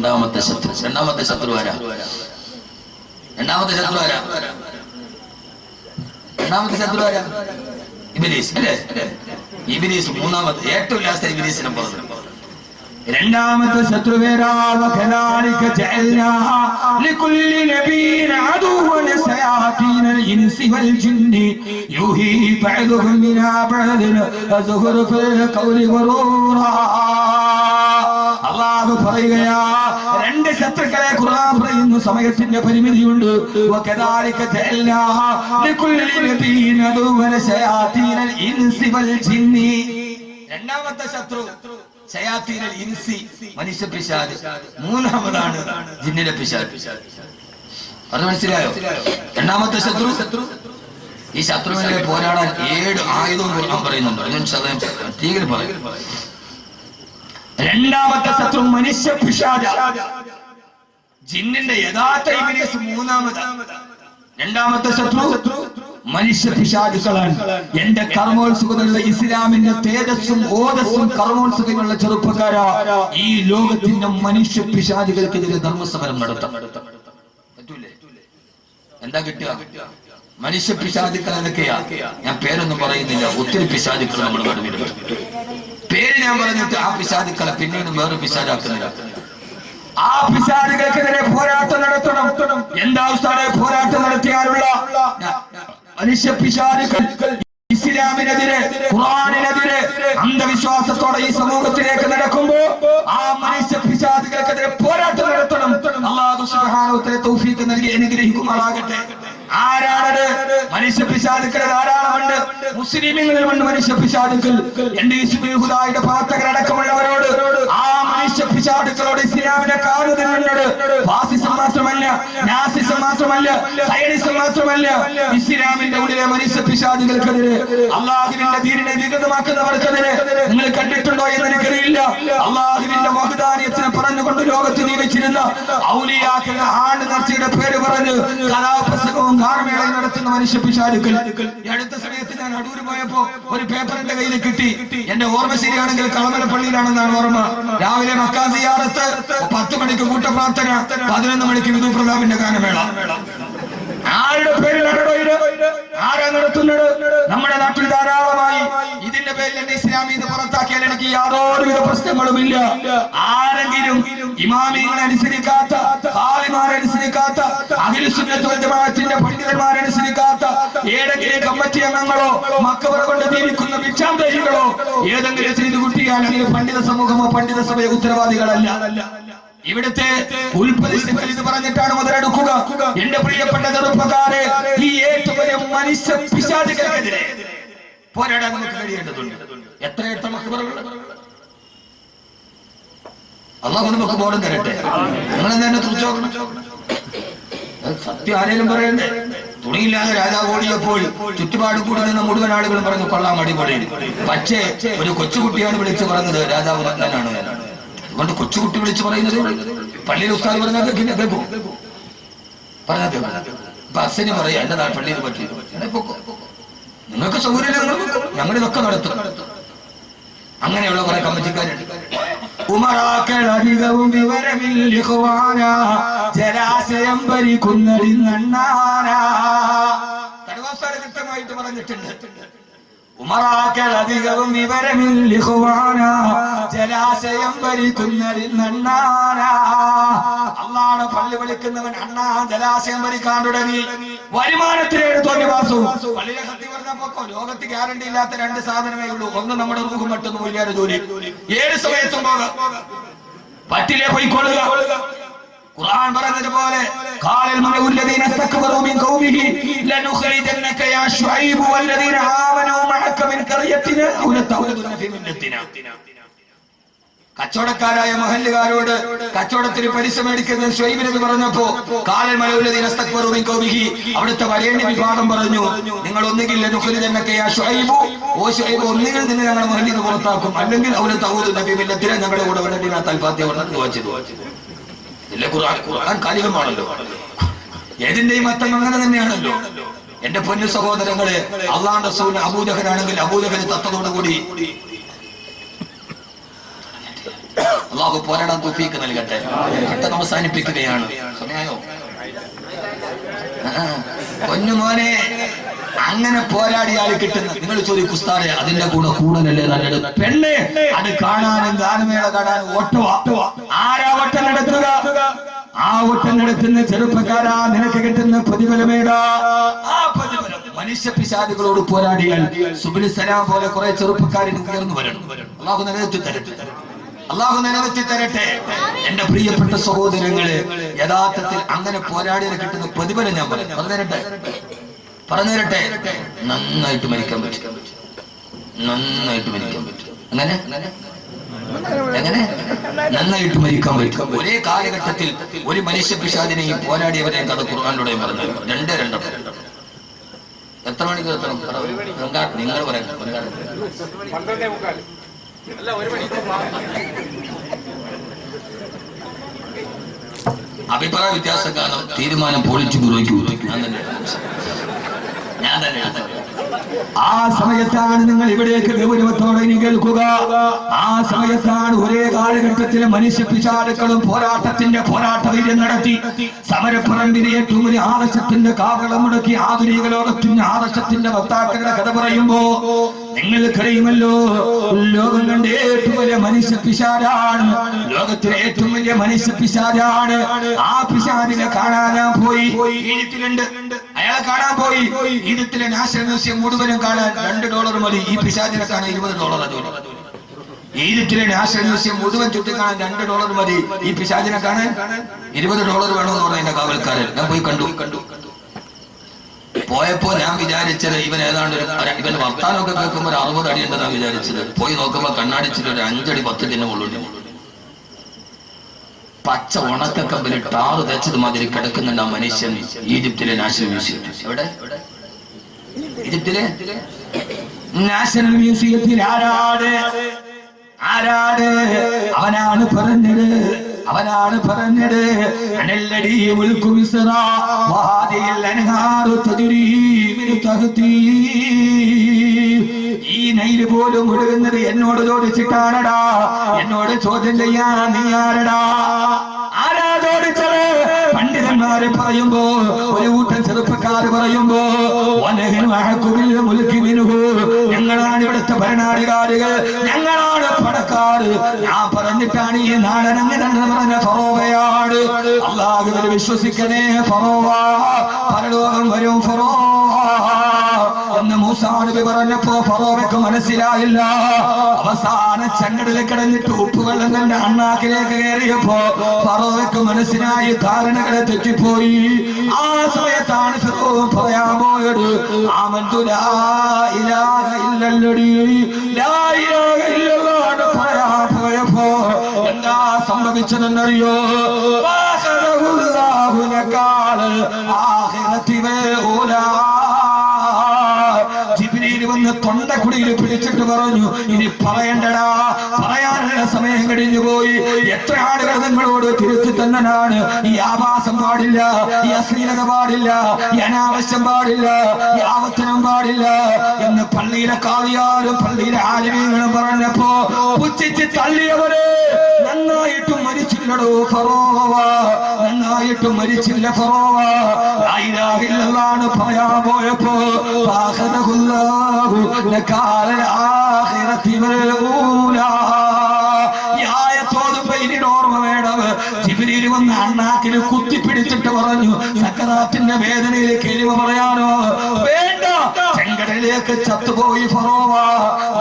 രണ്ടാമത്തെ ശത്രു. രണ്ടാമത്തെ ശത്രു ആരാ? രണ്ടാമത്തെ ശത്രു ആരാ? രണ്ടാമത്തെ ശത്രു ആരാ? ഇബിലീസ് അല്ലേ? ഇബിലീസ് മൂന്നാമത്തെ ഏറ്റവും ലാസ്റ്റ് ഇബിലീസിനെ പറഞ്ഞു രണ്ടാമത്തെ ശത്രുവേരാ രണ്ട് ശത്രുക്കളെ ഖുർആൻ പറയുന്നു സമയത്തിന്റെ പരിമിതിയുണ്ട്. രണ്ടാമത്തെ ശത്രു ശയാത്തീനൽ ഇൻസി മനുഷ്യ പിശാദ്. മൂന്നാമതാണ് ജിന്നിലെ പിശാദ്. അത് മനസ്സിലായോ? രണ്ടാമത്തെ ശത്രു? ശത്രു ഈ ശത്രുവിനെ പോരാടാൻ ഏഴ് ആയുധവും ഖുർആൻ പറയുന്നുണ്ട്. ഞാൻ തീരെ പറയും. രണ്ടാമത്തെ ശത്രു മനുഷ്യ പിശാദ. ജിന്നിന്റെ യഥാർത്ഥ ഇബിലീസ് മൂന്നാമത്. രണ്ടാമത്തെ ശത്രു? മനുഷ്യ പിശാചുക്കളാണ് എന്റെ കർമ്മോത്സുകതയുള്ള ഇസ്ലാമിന്റെ തേജസ്സും ഓതസ്സും കർമ്മോത്സുഖമുള്ള ചെറുപ്പക്കാരാ ഈ ലോകത്തിന്റെ മനുഷ്യ പിശാചുകൾക്കെതിരെ ധർമ്മസമരം നടത്താം. എന്താ കിട്ടുക? മനുഷ്യ പിശാചുക്കൾ എന്തൊക്കെയാ ഞാൻ പേരൊന്നും പറയുന്നില്ല. ഒത്തിരി പിശാചുക്കൾ നമ്മൾ നടുവിലുണ്ട് പേര് ഞാൻ പറഞ്ഞിട്ട് ആ പിശാചുക്കളെ പിന്നീട് വേറെ പിശാചാക്കുന്നില്ല. ആ പിശാചുകൾക്കെതിരെ പോരാട്ടം നടത്തണം. എന്താ പോരാട്ടം നടത്തിയാലുള്ള മനുഷ്യ പിശാചുക്കൾ ഇസ്ലാമിനെതിരെ ഖുറാനിനെതിരെ അന്ധവിശ്വാസത്തോടെ ഈ സമൂഹത്തിലേക്ക് നടക്കുമ്പോ ആ മനുഷ്യ പിശാചുകൾക്കെതിരെ പോരാട്ടം നടത്തണം. അള്ളാഹു സുബ്ഹാനഹു തൗഫീഖ് നൽകി അനുഗ്രഹിക്കുമാറാകട്ടെ. ആരാണത്? മനുഷ്യ പിശാചുക്കൾ ധാരാളമുണ്ട്. മുസ്ലിമുകളിലുണ്ട് മനുഷ്യ പിശാചുക്കൾ. എന്റെ ഇസ്ബിഹുദായുടെ പ്രവർത്തകരടക്കമുള്ളവരോട് ആ മനുഷ്യ പിശാചുക്കളോട് ഇസ്ലാമിനെ കാണുന്നുണ്ട് ഫാസിസം മാത്രമല്ല നാസിസം മാത്രമല്ല സൈനിസം മാത്രമല്ല ഇസ്ലാമിന്റെ ഉള്ളിലെ മനുഷ്യ പിശാചുകൾക്കെതിരെ അള്ളാഹുവിന്റെ ദീനിനെ വികൃതമാക്കുന്നവർക്കെതിരെ നിങ്ങൾ കണ്ടിട്ടുണ്ടോ എന്ന് എനിക്കറിയില്ല. അള്ളാഹുവിന്റെ വഹദാനിയത്തിനെ പറഞ്ഞുകൊണ്ട് ലോകത്ത് നിയമിച്ചിരുന്ന ഔലിയാക്കളുടെ ആണ്ട് നേർച്ചയുടെ പേര് പറഞ്ഞ് കലാപ്രസംഗവും ഗാനമേളയും നടത്തുന്ന മനുഷ്യ ഈ അടുത്ത സമയത്ത് ഞാൻ അടൂർ പോയപ്പോ ഒരു പേപ്പർ എന്റെ കയ്യിൽ കിട്ടി. എന്റെ ഓർമ്മ ശരിയാണെങ്കിൽ കളമല പള്ളിയിലാണെന്നാണ് ഓർമ്മ. രാവിലെ മക്കാസിയാറത്ത് പത്ത് മണിക്ക് കൂട്ടപ്രാർത്ഥന പതിനൊന്ന് മണിക്ക് വിധു പ്രതാപിന്റെ ഗാനമേള. ആരുടെ പേരിൽ ആരാ നടത്തുന്നത്? നമ്മുടെ നാട്ടിൽ ധാരാളമായി ഇതിന്റെ പേരിൽ എന്റെ ഇസ്ലാമീത് പുറത്താക്കിയാൽ എനിക്ക് യാതൊരുവിധ പ്രശ്നങ്ങളുമില്ല. ആരെങ്കിലും ഇമാമികളെ അനുസരിക്കാത്ത ഹാലിമാരെ അനുസരിക്കാത്ത അഖിലുസുന്നത്തിന്റെ പണ്ഡിതന്മാരെ അനുസരിക്കാത്ത ഏതെങ്കിലും കമ്മിറ്റി അംഗങ്ങളോ മക്കവരെ കൊണ്ട് ജീവിക്കുന്ന ഭിക്ഷാന്തരികളോ ഏതെങ്കിലും ചെയ്തു കുട്ടിയാൽ അല്ലെങ്കിൽ പണ്ഡിത സമൂഹമോ പണ്ഡിത സഭയോ ഉത്തരവാദികളല്ല. ഇവിടുത്തെ ഇത് പറഞ്ഞിട്ടാണ് മുതലെടുക്കുക. എന്റെ പ്രിയപ്പെട്ട ചെറുപ്പക്കാരെ ഈ ഏറ്റവും വലിയ മനുഷ്യ പിശാചുകൾക്കെതിരെ പോരാടാൻ നമുക്ക് കഴിയേണ്ടതുണ്ട്. എത്ര എത്ര മക്കളുള്ളത് അള്ളാഹു നമുക്ക് ബോധം തരട്ടെ. നിങ്ങൾ തന്നെ തുറച്ചോക്കണം സത്യം ആരേലും പറയണ്ടേ? തുണിയില്ലാതെ രാജാവ് ഓടിയപ്പോൾ ചുറ്റുപാട് കൂടി നിന്ന മുഴുവൻ ആളുകളും പറഞ്ഞു കൊള്ളാം അടിപൊളി. പക്ഷേ ഒരു കൊച്ചുകുട്ടിയാണ് വിളിച്ചു പറഞ്ഞത് രാജാവ് നഗ്നനാണ് അതുകൊണ്ട് കൊച്ചുകുട്ടി വിളിച്ചു പറയുന്നത് പള്ളിയിൽ ഉസ്താദ് പറഞ്ഞാൽ കേൾക്കില്ല കേൾക്കും പറഞ്ഞാൽ കേൾക്കും ബസ്സിന് പറയാ എന്റെ പള്ളിയിൽ പറ്റി എന്നെ പൊക്കോ. നിങ്ങൾക്ക് സൗകര്യം ഞങ്ങൾ ഇതൊക്കെ നടത്തും. അങ്ങനെയുള്ള കുറെ കമ്മിറ്റിക്കാരുണ്ട്. ഉമറാക്കൾ അധികവും വിവരമില്ലുവാന ജലാശയം ഭരിക്കുന്നതിന്നണ്ണാന കടുവാസ്ഥാന കൃത്യമായിട്ട് പറഞ്ഞിട്ടുണ്ട്. ഉമറാക്കൾ വിവരമില്ലിഹുവാന ജലാശയം ജലാശയം ഭരിക്കുന്നതിന്നണ്ണാന അള്ളാണ് പള്ളി വിളിക്കുന്നവൻ അണ്ണാ ജലാശയം ഭരിക്കാൻ തുടങ്ങി. വരുമാനത്തിലേട് തോന്നിവാസവും പള്ളിയിലെ സത്യം പറഞ്ഞപ്പോ ലോകത്ത് ഗ്യാരണ്ടി ഇല്ലാത്ത രണ്ട് സാധനമേ ഉള്ളൂ. ഒന്ന് നമ്മുടെ റൂഹും മറ്റൊന്ന് വലിയ ജോലി. ഏത് സമയത്തും പോകാം. പറ്റില്ലേ പോയിക്കൊള്ളുക ഖുർആൻ പറഞ്ഞതുപോലെ ഖാലൽ മലഉ الذين استكبروا من قومه لنخرجنك يا شعيب والذين آمنوا معك من قريتنا أو لتعودن في ملتنا കച്ചവടക്കാരായ മഹല്ലുകാരോട് കച്ചവടത്തിന് പലിശ മേടിക്കുന്ന ഷൊയ്ബിനെന്ന് പറഞ്ഞപ്പോ കാലൽ മലവുലതീന സ്തക്ബറുമിൻ കൗമിഹി അവിടുത്തെ വരേണ്യ വിഭാഗം പറഞ്ഞു നിങ്ങൾ ഒന്നുകിൽ നുഖലിതന്നൊക്കെ ആ ഷുഐബു ഓ ഷുഐബു ഒന്നുകിൽ നിങ്ങൾ ഞങ്ങളുടെ മഹല്ലിൽ നിന്ന് പുറത്താക്കും അല്ലെങ്കിൽ അവിടെ തൗദ് നബി മില്ലത്തിനെ ഞങ്ങളുടെ കൂടെ വരേണ്ടി തൽഫാത്തിയ വെച്ചത് ഇല്ല ഖുർആൻ ഖുർആൻ കാലികമാണല്ലോ. ഏതിന്റെയും അർത്ഥം അങ്ങനെ തന്നെയാണല്ലോ. എന്റെ പൊന്നു സഹോദരങ്ങളെ അള്ളാന്റെ സൂര്യൻ അബൂജഹനാണെങ്കിൽ അബൂജഹന് തത്തതോടുകൂടി. അള്ളാഹു അള്ളാഹു പോരാടാൻ തുഫീക്ക് നൽകട്ടെ. പെട്ടെന്ന് അവസാനിപ്പിക്കുകയാണ്. സമയായോ? ആ, പൊന്നുമോനെ അങ്ങനെ പോരാടിയാൽ കിട്ടുന്ന നിങ്ങൾ ചോദിക്കും ഉസ്താദെ അതിന്റെ കൂടെ കൂടുതലല്ലേ നല്ലത്? പെണ്ണേ അത് കാണാനും ഗാനമേള കാണാനും ഓട്ടവാ ആരാ ഓട്ടം നടത്തുക? ആ ഓട്ടം നടത്തുന്ന ചെറുപ്പക്കാരാ നിനക്ക് കിട്ടുന്ന പ്രതിഫലമേടാ. ആ പ്രതിഫലം. മനുഷ്യ പിശാദികളോട് പോരാടിയാൽ സുബിലി സലാം പോലെ കുറെ ചെറുപ്പക്കാരിന് ഉയർന്നു വരണം. അള്ളാഹു നിലനിർത്തി തരട്ടെ. അള്ളാഹു നിലനിർത്തി തരട്ടെ. എന്റെ പ്രിയപ്പെട്ട സഹോദരങ്ങൾ യഥാർത്ഥത്തിൽ അങ്ങനെ പോരാടിയാൽ കിട്ടുന്ന പ്രതിഫലം ഞാൻ പറയാം. പറഞ്ഞു തരട്ടെ പറഞ്ഞു തരട്ടെ. നന്നായിട്ട് മരിക്കാൻ പറ്റും. നന്നായിട്ട് മരിക്കാൻ പറ്റും. അങ്ങനെ? എങ്ങനെ? നന്നായിട്ട് മരിക്കാൻ പറ്റും. ഒരേ കാലഘട്ടത്തിൽ ഒരു മനുഷ്യ പിശാദിനെയും പോരാടിയവരെയും കഥ ഖുർആാനിലൂടെ പറഞ്ഞു രണ്ട് രണ്ടും എത്ര മണിക്ക് എത്തണം. നിങ്ങൾ പറയാം. പന്ത്രണ്ടേ ഒരു മണി അഭിപ്രായ വ്യത്യാസം കാരണം തീരുമാനം പൊളിച്ചു പുറയ്ക്കൂ ഞാൻ തന്നെ ഞാൻ തന്നെ ആ സമയത്താണ് നിങ്ങൾ ഇവിടേക്ക് ഗൗരവത്തോടെ ഇനി കേൾക്കുക ആ സമയത്താണ് ഒരേ കാലഘട്ടത്തിലെ മനുഷ്യ പിശാടുക്കളും പോരാട്ടത്തിന്റെ പോരാട്ട വീര്യം നടത്തി. സമരപ്പുറമ്പിനെ ഏറ്റവും വലിയ ആദർശത്തിന്റെ കാവളം മുടക്കി ആധുനിക ലോകത്തിന്റെ ആദർശത്തിന്റെ വക്താക്കളുടെ കഥ പറയുമ്പോ നിങ്ങൾക്കറിയുമല്ലോ ലോകം കണ്ട ഏറ്റവും വലിയ മനുഷ്യ പിശാരാണ് ലോകത്തിലെ ഏറ്റവും വലിയ മനുഷ്യ പിശാരാണ് ആ പിശാരിനെ കാണാനാ പോയി. ഈജിപ്തിലുണ്ട്. കാണാൻ പോയി. ഈജിപ്തിലെ നാഷണൽ മ്യൂസിയം മുഴുവനും കാണാൻ രണ്ട് ഡോളർ മതി. ഈ പിശാചിനെ കാണാൻ ഇരുപത് ഡോളർ ഈജിപ്തിലെ നാഷണൽ മ്യൂസിയം മുഴുവൻ ചുറ്റി കാണാൻ രണ്ട് ഡോളർ മതി. ഈ പിശാചിനെ കാണാൻ ഇരുപത് ഡോളർ വേണമെന്ന് പറഞ്ഞ എന്റെ കാവൽക്കാരൻ. ഞാൻ പോയി കണ്ടു. കണ്ടു പോയപ്പോ ഞാൻ വിചാരിച്ചത് ഇവൻ ഏതാണ്ട് ഒരു ഇവൻ വർത്താനമൊക്കെ കേൾക്കുമ്പോൾ ഒരു അറുപത് അടി ഉണ്ടെന്നാണ് വിചാരിച്ചത്. പോയി നോക്കുമ്പോ കണ്ണാടിച്ചിട്ട് ഒരു അഞ്ചടി പത്ത് ഉള്ളു പച്ച ഉണക്കക്കമ്പിൽ ടാറ് തേച്ചത് മാതിരി കിടക്കുന്നുണ്ട് ആ മനുഷ്യൻ ഈജിപ്തിലെ നാഷണൽ മ്യൂസിയത്തിൽ എവിടെ? ഈജിപ്തിലെ? നാഷണൽ മ്യൂസിയത്തിൽ ആരാട് ആരാട് അവനാണ് പറഞ്ഞത്. അവനാണ് പറഞ്ഞത്. അനല്ലടി മുൽക്കു അനഹാറു വാദിയിൽ അൻഹാറു നൈൽ പോലും കൊടുക്കുന്നത് എന്നോട് ചോദിച്ചിട്ടാണടാ. എന്നോട് ചോദ്യം ചെയ്യാൻ നീ ആരടാ? ആരാ ചോദിച്ചത്? പണ്ഡിതന്മാര് പറയുമ്പോ ഒരു കൂട്ടം ചെറുപ്പക്കാര് പറയുമ്പോ. ഞങ്ങളാണ് ഇവിടുത്തെ ഭരണാധികാരികൾ. ഞങ്ങളാണ് പടക്കാർ ഞാൻ പറഞ്ഞിട്ടാണ് ഈ നാടൻ അങ്ങനെ പറഞ്ഞ ഫറോവയാണ്. അള്ളാഹുവിൽ വിശ്വസിക്കണേ ഫറോവ. പരലോകം വരും എന്ന് മൂസാനബി പറഞ്ഞപ്പോ ഫറോവയ്ക്ക് മനസ്സിലായില്ല. അവസാന ചങ്ങടിൽ കിടന്നിട്ട് ഉപ്പുവെള്ളം തന്റെ അണ്ണാക്കിലേക്ക് കയറിയപ്പോ ഫറോവയ്ക്ക് മനസ്സിലായി ധാരണകളെ തെറ്റിപ്പോയി. ആ സമയത്താണ് ഫിറോ പറയാൻ പോയത് ആമന്തു ലാ ഇലാഹ ഇല്ലല്ലടി പോയപ്പോ എന്താ സംഭവിച്ചതെന്നറിയോ? വാഹനഹുല്ലാഹു തൊണ്ടക്കുടിയിൽ പിടിച്ചിട്ട് പറഞ്ഞു ഇനി പറയണ്ടടാ. പറയാനുള്ള സമയം കഴിഞ്ഞു പോയി. എത്ര ആളുകൾ നിങ്ങളോട് തിരുത്തി തന്നനാണ് ഈ ആവാസം പാടില്ല. ഈ അശ്ലീലത പാടില്ല. ഈ അനാവശ്യം പാടില്ല. ഈ ആവർത്തനം പാടില്ല. എന്ന് പള്ളിയിലെ കാവിയാലും പള്ളിയിലെ ആലിമീങ്ങളും പറഞ്ഞപ്പോ പുച്ഛിച്ച് തള്ളിയവര് നന്നായിട്ടും മരിച്ചില്ലടോ ഫറോവ. നന്നായിട്ടും മരിച്ചില്ല ഫറോവ. ആയിരാഹില്ലാണ് പറയാ പോയപ്പോ വേണം. ജിബ്രീൽ വന്ന് അണ്ണാക്കിന് കുത്തിപ്പിടിച്ചിട്ട് പറഞ്ഞു സക്കറാത്തിന്റെ വേദനയിലേക്ക് എഴിവ് പറയാനോ? വേണ്ട. ചെങ്കടലിലേക്ക് ചത്തുപോയി ഫറോവ.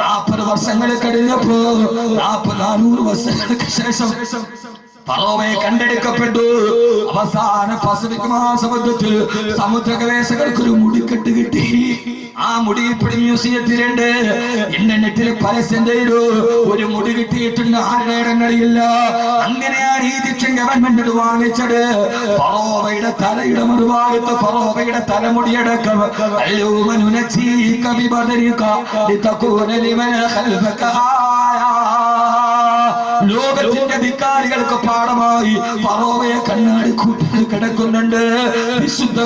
നാൽപ്പത് വർഷങ്ങൾ കഴിഞ്ഞപ്പോ നാൽപ്പത് നാനൂറ് വർഷങ്ങൾക്ക് ശേഷം ഫറോവയെ കണ്ടെടുക്കപ്പെട്ടു. അവസാന പസഫിക് മഹാസമുദ്രത്തിൽ സമുദ്ര ഗവേഷകർക്ക് ഒരു മുടിക്കെട്ട് കിട്ടി. ആ മുടി ഇപ്പോഴും മ്യൂസിയത്തിലുണ്ട്. ഇന്റർനെറ്റിൽ പരസ്യം ചെയ്തു ഒരു മുടി കിട്ടിയിട്ടുണ്ട്. ആരുടെ ഇടങ്ങളില്ല. അങ്ങനെയാണ് ഈജിപ്ഷ്യൻ ഗവൺമെന്റ് വാങ്ങിച്ചത് പറോവയുടെ തലയുടെ മറുഭാഗത്ത് പറോവയുടെ തലമുടിയടക്കം. അല്ലൂമനുനച്ചീക ബിബദരിക ലിതകൂന ലിമൻ ഖൽഫക ആയ ലോകത്തിന്റെ ധിക്കാരികൾക്ക് പാഠമായി പറവയെ കണ്ണാടി കൂട്ടിൽ കിടക്കുന്നുണ്ട്. വിശുദ്ധ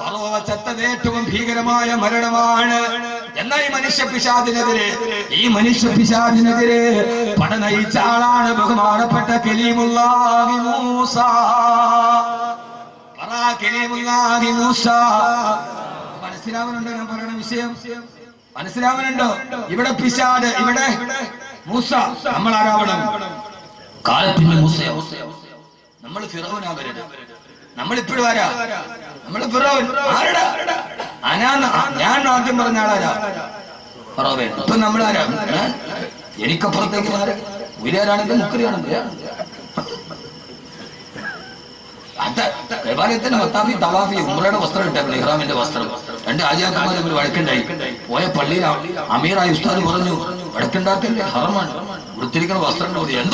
ഫറോവ ചത്തത് ഏറ്റവും ഭീകരമായ മരണമാണ്. എന്നാ ഈ മനുഷ്യ പിശാദിനെതിരെ ഈ മനുഷ്യ പിശാദിനെതിരെ പടനയിച്ച ആളാണ് ബഹുമാനപ്പെട്ട കലീമുല്ലാഹി മൂസ. മനസ്സിലാവുന്നുണ്ടോ ഞാൻ പറയണ വിഷയം? മനസ്സിലാവുന്നുണ്ടോ? ഇവിടെ പിശാദ് ഇവിടെ മൂസ നമ്മൾ ആരാവണം കാലത്തിന്റെ മൂസയോ? നമ്മൾ ഫിറോനാവരുത് നമ്മൾ ഇപ്പോഴും ആരാ? നമ്മൾ ഫിറോൻ. ആരടാ? അനാ ഞാൻ ആദ്യം പറഞ്ഞ ആളാരാ? ഫറോവേ ഇപ്പൊ ഞാൻ എനിക്കപ്പുറത്തേക്ക് ആരാ ഉയരാണെങ്കിൽ മുക്കരിയാണെങ്കിൽ അത് ദേവാലയത്തിന് മത്താഫി തവാഫി ഉമ്രയുടെ വസ്ത്രം ഇട്ടായിരുന്നു ഇഹ്റാമിന്റെ വസ്ത്രം. രണ്ട് ആചാര്യന്മാർ തമ്മിൽ വഴക്കുണ്ടായി. പോയ പള്ളിയിൽ അമീറായി ഉസ്താദ് പറഞ്ഞു വഴക്കുണ്ടാക്കല്ലേ ഹറമാണ്. ഉടുത്തിരിക്കുന്ന വസ്ത്രം കൂടി ഹറം.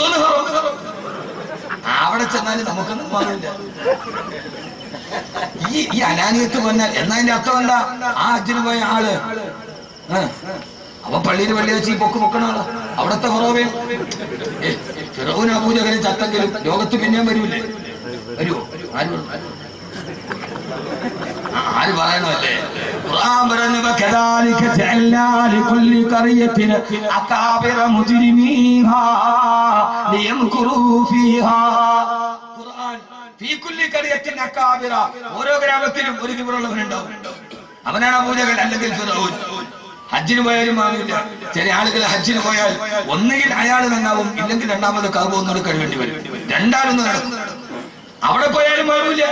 അവിടെ ചെന്നാലും നമുക്കൊന്നും പറയില്ല ഈ ഈ അനാനിയത്ത് വന്നാൽ എന്നതിന്റെ അർത്ഥം എന്താ? ആ അച്ഛന് പോയ ആൾ. അവൻ പള്ളിയിൽ വെള്ളി വെച്ച് ഈ പൊക്ക് പൊക്കണ അവിടത്തെ കുറവേ ചെറുവിന് അബൂജകനെ ചത്തെങ്കിലും ലോകത്ത് പിന്നെയും വരൂലേ വരുമോ ആര് ഖുർആൻ ഖുർആൻ കുല്ലി ഓരോ ഗ്രാമത്തിലും ഒരു അവനാണ് പൂജകൾ അല്ലെങ്കിൽ ഹജ്ജിന് പോയാലും ആവില്ല ചില ആളുകൾ ഹജ്ജിന് പോയാൽ ഒന്നുകിൽ അയാൾ നന്നാവും ഇല്ലെങ്കിൽ രണ്ടാമത് കറുവ് കഴിവേണ്ടി വരും. രണ്ടാലൊന്നും നടക്കും. അവിടെ പോയാലും മാറില്ല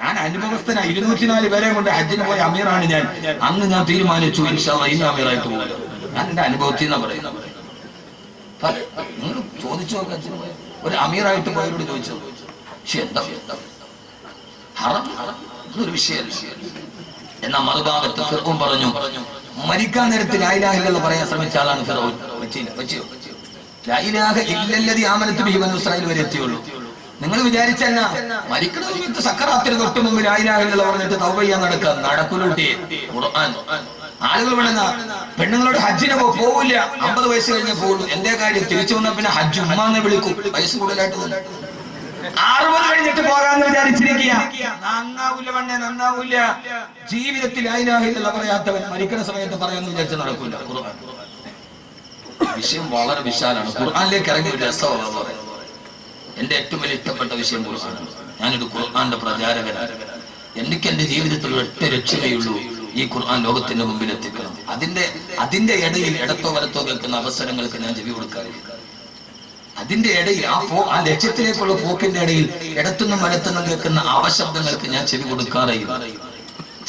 ഞാൻ അനുഭവസ്ഥന. ഇരുന്നൂറ്റിനാല് പേരെ കൊണ്ട് ഹജ്ജിന് പോയ അമീറാണ് ഞാൻ. അന്ന് ഞാൻ തീരുമാനിച്ചു ഇൻഷാ ഇന്ന് അമീറായിട്ട് പോകുമല്ലോ ഞാൻ എന്റെ അനുഭവത്തിൽ നിന്നാ പറയുന്നത്. നിങ്ങൾ ചോദിച്ചു നോക്കാം ഹജ്ജിന് പോയ ഒരു അമീറായിട്ട് പോയവരോട് ചോദിച്ചു പക്ഷെ എന്താ? ഹറം ഒരു വിഷയമല്ല. എന്നാ മറുഭാഗത്ത് ഫിറവും പറഞ്ഞു മരിക്കാൻ നേരത്തിൽ ലായിലാഹില്ലെന്ന് പറയാൻ ശ്രമിച്ച ആളാണ് ഫിറോൻ വെച്ചോ ലായിലാഹ ഇല്ലല്ലതി ആമനത്ത് ബിഹിബൻ വരെ എത്തിയുള്ളൂ. നിങ്ങൾ വിചാരിച്ചെന്നാ? മരിക്കണ സമയത്ത് സക്കറാത്തിന് തൊട്ട് മുമ്പിൽ ആയിരാകില്ല പറഞ്ഞിട്ട് തൗബ ചെയ്യാൻ നടക്കുക. നടക്കുലൂട്ടി ഖുർആൻ. ആളുകൾ വേണമെന്ന? പെണ്ണുങ്ങളോട് ഹജ്ജിന് പോവില്ല. അമ്പത് വയസ്സ് കഴിഞ്ഞ പോകുള്ളൂ എന്തേ കാര്യം? തിരിച്ചു വന്ന പിന്നെ ഹജ്ജ് ഉമ്മാന്ന് വിളിക്കും. വയസ്സ് കൂടുതലായിട്ട് തന്നെ അറുപത് കഴിഞ്ഞിട്ട് പോകാന്ന് വിചാരിച്ചിരിക്കുക. നന്നാവൂല പെണ്ണെ നന്നാവൂല. ജീവിതത്തിൽ ആയിരാഹില്ല പറയാത്തവൻ മരിക്കുന്ന സമയത്ത് പറയാന്ന് വിചാരിച്ച നടക്കൂല. ഖുർആൻ. വിഷയം വളരെ വിശാലാണ്. ഖുർആനിലേക്ക് ഇറങ്ങിയ ഒരു രസമാണ്. എന്റെ ഏറ്റവും വലിയ ഇഷ്ടപ്പെട്ട വിഷയം ഖുർആനാണ് ഞാനൊരു ഖുർആാന്റെ പ്രചാരകനാണ്. എനിക്ക് എന്റെ ജീവിതത്തിൽ ഒറ്റ രക്ഷതയുള്ളൂ ഈ ഖുർആൻ ലോകത്തിന്റെ മുമ്പിൽ എത്തിക്കണം. അതിന്റെ അതിന്റെ ഇടയിൽ ഇടത്തോ വലത്തോ കേൾക്കുന്ന അവസരങ്ങൾക്ക് ഞാൻ ചെവി കൊടുക്കാറില്ല. അതിന്റെ ഇടയിൽ ആ പോ ആ ലക്ഷ്യത്തിലേക്കുള്ള പോക്കിന്റെ ഇടയിൽ ഇടത്തുനിന്നും വലത്തുനിന്നും കേൾക്കുന്ന അവശബ്ദങ്ങൾക്ക് ഞാൻ ചെവി കൊടുക്കാറില്ല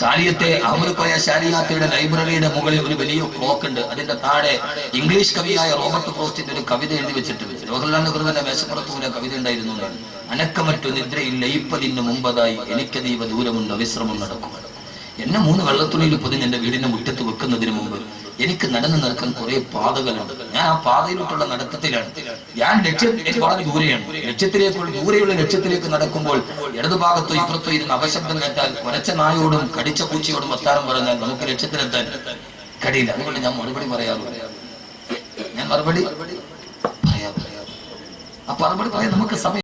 ചാലിയത്തെ അഹമ്മദ് കോയ ശാരിയാത്തയുടെ ലൈബ്രറിയുടെ മുകളിൽ ഒരു വലിയ ക്ലോക്ക് ഉണ്ട്. അതിന്റെ താഴെ ഇംഗ്ലീഷ് കവിയായ റോബർട്ട് ഫ്രോസ്റ്റിന്റെ ഒരു കവിത എഴുതി വെച്ചിട്ടുണ്ട്. ജവഹർലാൽ നെഹ്റുവിന്റെ മേശപ്പുറത്ത് പോലെ കവിത ഉണ്ടായിരുന്നു. അനക്കമറ്റു നിദ്രയിൽ ലയിപ്പതിന് മുമ്പതായി. എനിക്കതീവ ദൂരമുണ്ട്. വിശ്രമം നടക്കും. എന്നെ മൂന്ന് വെള്ളത്തുണിയിൽ പൊതിഞ്ഞ് എന്റെ വീടിന്റെ മുറ്റത്ത് വെക്കുന്നതിന് മുമ്പ് എനിക്ക് നടന്നു നടക്കാൻ കുറെ പാതകളുണ്ട്. ഞാൻ ആ പാതയിലോട്ടുള്ള നടത്തത്തിലാണ്. ഞാൻ ലക്ഷ്യം എനിക്ക് വളരെ ദൂരെയാണ്. ലക്ഷ്യത്തിലേക്കുള്ള ദൂരെയുള്ള ലക്ഷ്യത്തിലേക്ക് നടക്കുമ്പോൾ ഇടതുഭാഗത്തോ ഇപ്പുറത്തോ ഇരുന്ന് അപശബ്ദം കേട്ടാൽ കുരച്ച നായോടും കടിച്ച പൂച്ചയോടും വർത്താനം പറഞ്ഞാൽ നമുക്ക് ലക്ഷ്യത്തിലെത്താൻ കഴിയില്ല. അതുകൊണ്ട് ഞാൻ മറുപടി പറയാറുണ്ട്. ഞാൻ മറുപടി പറയാം പറയാം മറുപടി പറയാൻ നമുക്ക് സമയം